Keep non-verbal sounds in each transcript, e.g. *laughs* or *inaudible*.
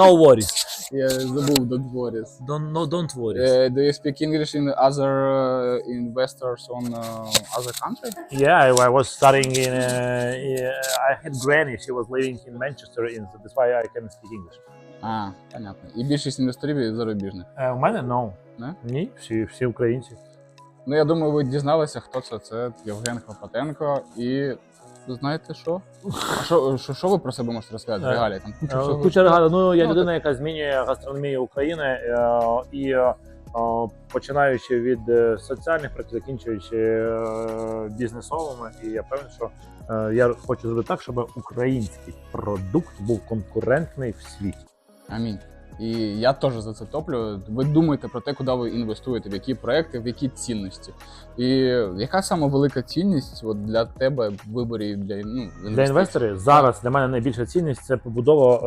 No worries. Я забув don't worry. Don't, no, don't worry. Uh, do you speak English in other uh, investors on uh, other country? Yeah, I, I was studying in. Uh, yeah, I had granny. She was living in Manchester, in, so that's why I can speak English. А, понятно. І більшість інвесторів зарубіжних. Е, у мене no. Не? Ні, всі, всі українці. Ну, я думаю, ви дізналися, хто це. Це Євген Хлопотенко. І знаєте що? А що, *laughs* що, що ви про себе можете розказати? Е, Регалії? Там куча Е, всього. Куча регалій. Ну, я Ну, людина, яка змінює гастрономію України е, і е, починаючи від соціальних практик, закінчуючи е, бізнесовими. І я певен, що е, я хочу зробити так, щоб український продукт був конкурентний в світі. Амінь. І я теж за це топлю. Ви думаєте про те, куди ви інвестуєте, в які проекти, в які цінності. І яка сама велика цінність от для тебе в виборі для, ну, Для інвесторів зараз для мене найбільша цінність це побудова е,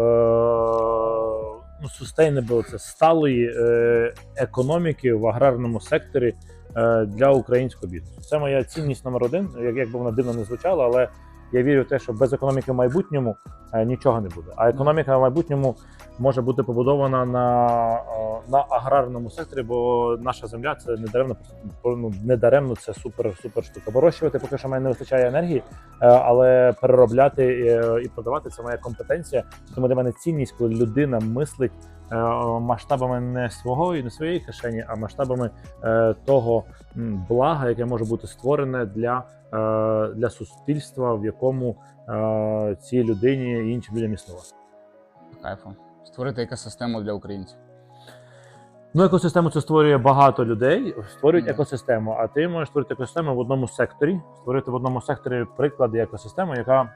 ну, sustainable, це сталої е, економіки в аграрному секторі е, для українського бізнесу. Це моя цінність номер один. Як, як би вона дивно не звучала, але я вірю в те, що без економіки в майбутньому е, нічого не буде. А економіка в майбутньому може бути побудована на, е, на аграрному секторі, бо наша земля це не даремно ну, не даремно це супер супер штука. Вирощувати поки що мене не вистачає енергії, е, але переробляти і продавати це моя компетенція. Тому для мене цінність, коли людина мислить масштабами не свого і не своєї кишені, а масштабами е, того блага, яке може бути створене для, е, для суспільства, в якому е, цій людині і іншим людям існувати. Кайфу. Створити екосистему для українців. Ну, екосистему це створює багато людей, створюють Мгм. екосистему. А ти можеш створити екосистему в одному секторі, створити в одному секторі приклади екосистеми, яка,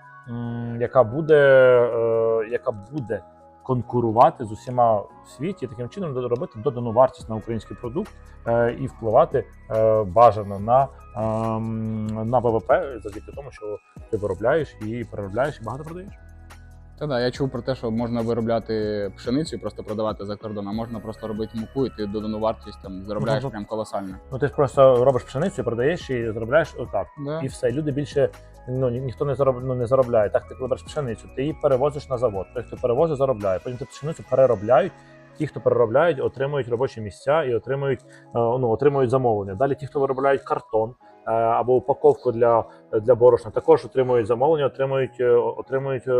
яка буде, е, яка буде конкурувати з усіма в світі, таким чином робити додану вартість на український продукт е, і впливати е, бажано на, ем, на ВВП завдяки тому, що ти виробляєш і переробляєш і багато продаєш. Та да, я чув про те, що можна виробляти пшеницю і просто продавати за кордон, а можна просто робити муку, і ти додану вартість там заробляєш Ну, прям колосально. Ну ти ж просто робиш пшеницю, продаєш і заробляєш отак. Да. і все. Люди більше ну ні- ніхто не зароб, ну, не заробляє. Так ти коли береш пшеницю, ти її перевозиш на завод. Той, хто перевозить, заробляє. Потім ти пшеницю переробляють. Ті, хто переробляють, отримують робочі місця і отримують, е, ну, отримують замовлення. Далі ті, хто виробляють картон або упаковку для, для борошна, також отримують замовлення, отримують, е, отримують е,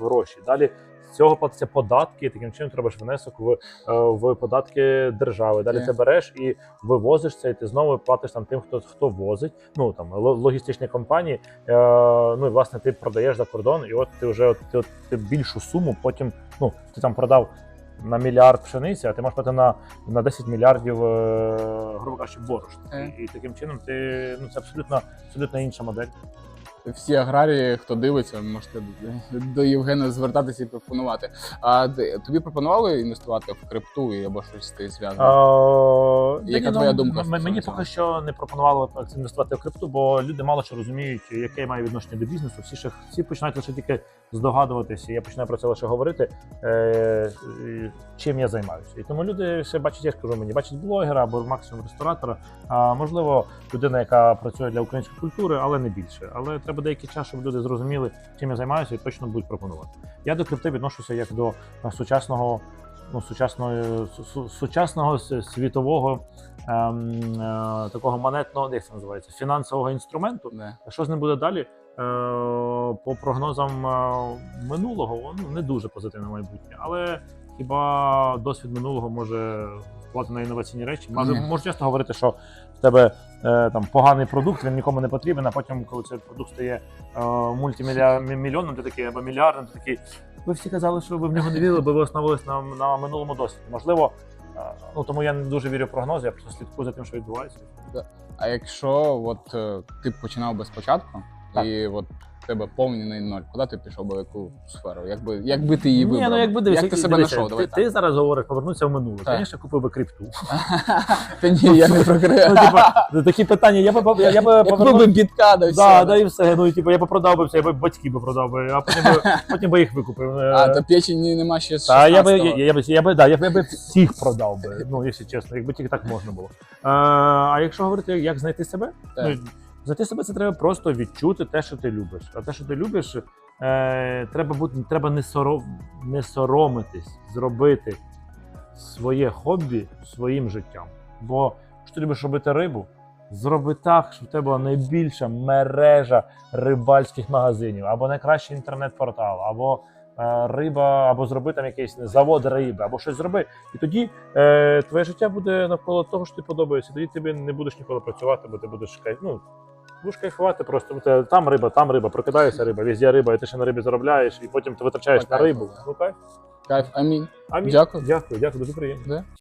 гроші. Далі з цього платяться податки, таким чином ти робиш внесок в, е, в податки держави. Далі Є. ти береш і вивозиш це, і ти знову платиш там тим, хто хто возить. Ну там ло- логістичні компанії. Е, ну і власне ти продаєш за кордон, і от ти вже от, ти, от, ти більшу суму потім. Ну ти там продав на мільярд пшениці, а ти можеш платити на, на 10 мільярдів, е, грубо кажучи, борошна. Е. І, і таким чином ти ну це абсолютно абсолютно інша модель. Всі аграрії, хто дивиться, можете до Євгена звертатися і пропонувати. А тобі пропонували інвестувати в крипту або щось з тим А, Яка ні, твоя ну, думка Мені поки що не пропонували інвестувати в крипту, бо люди мало що розуміють, яке має відношення до бізнесу. Всі ще всі починають лише тільки здогадуватися. Я починаю про це лише говорити, е, чим я займаюся. І тому люди ще бачать, я ж кажу, мені бачать блогера або максимум ресторатора. А можливо, людина, яка працює для української культури, але не більше. Але треба деякий час, щоб люди зрозуміли, чим я займаюся, і точно будуть пропонувати. Я до крипти відношуся як до е, сучасного ну, сучасної су- су- сучасного світового ем, е, такого монетного, як це називається, фінансового інструменту. Да. Що з ним буде далі? Е, по прогнозам е, минулого, ну не дуже позитивне майбутнє, але хіба досвід минулого може впливати на інноваційні речі? Може, можу часто говорити, що в тебе е, там поганий продукт, він нікому не потрібен, а потім, коли цей продукт стає е, мультимільйонним, ти такий або мільярдним, ти такий. Ви всі казали, що ви в нього не вірили, бо ви основувалися на, на минулому досвіді. Можливо, е, ну тому я не дуже вірю в прогнози, я просто слідкую за тим, що відбувається. А якщо от е, ти б починав би спочатку, Так. і от тебе повний ноль, куди ти пішов би в яку сферу? Якби, якби ти її вибрав? Ні, ну якби дивись, Як ти себе дивися, знайшов? Давай Ти, ти зараз говориш повернутися в минуле. Так. Звісно, купив би крипту. *laughs* Та ні, я не про Ну, типа, такі питання, я би я, я би *laughs* повернув- би бітка, да все. да, і все. Ну, і, типу, я би продав би все, я би батьки би продав би, а потім би, *laughs* потім би їх викупив. Е, А, то печені нема ще з Та я би, 16-го. я, я, би, я, би, да, я, б- я би всіх продав би, ну, якщо чесно, якби тільки так можна було. А, а якщо говорити, як знайти себе, Так. ну, знайти себе це треба просто відчути те, що ти любиш. А те, що ти любиш, е, треба бути, треба не, сором, не соромитись, зробити своє хобі своїм життям. Бо якщо ти любиш робити рибу, зроби так, щоб в тебе була найбільша мережа рибальських магазинів, або найкращий інтернет-портал, або е, риба, або зроби там якийсь завод риби, або щось зроби. І тоді е, твоє життя буде навколо того, що ти подобається. Тоді ти не будеш ніколи працювати, бо ти будеш ну, будеш кайфувати просто. Там риба, там риба, прокидається риба, везде риба, і ти ще на рибі заробляєш, і потім ти витрачаєш на рибу. Ну кайф. Кайф, амінь. Амінь. Дякую. Дякую, дякую, дуже приємно. Да?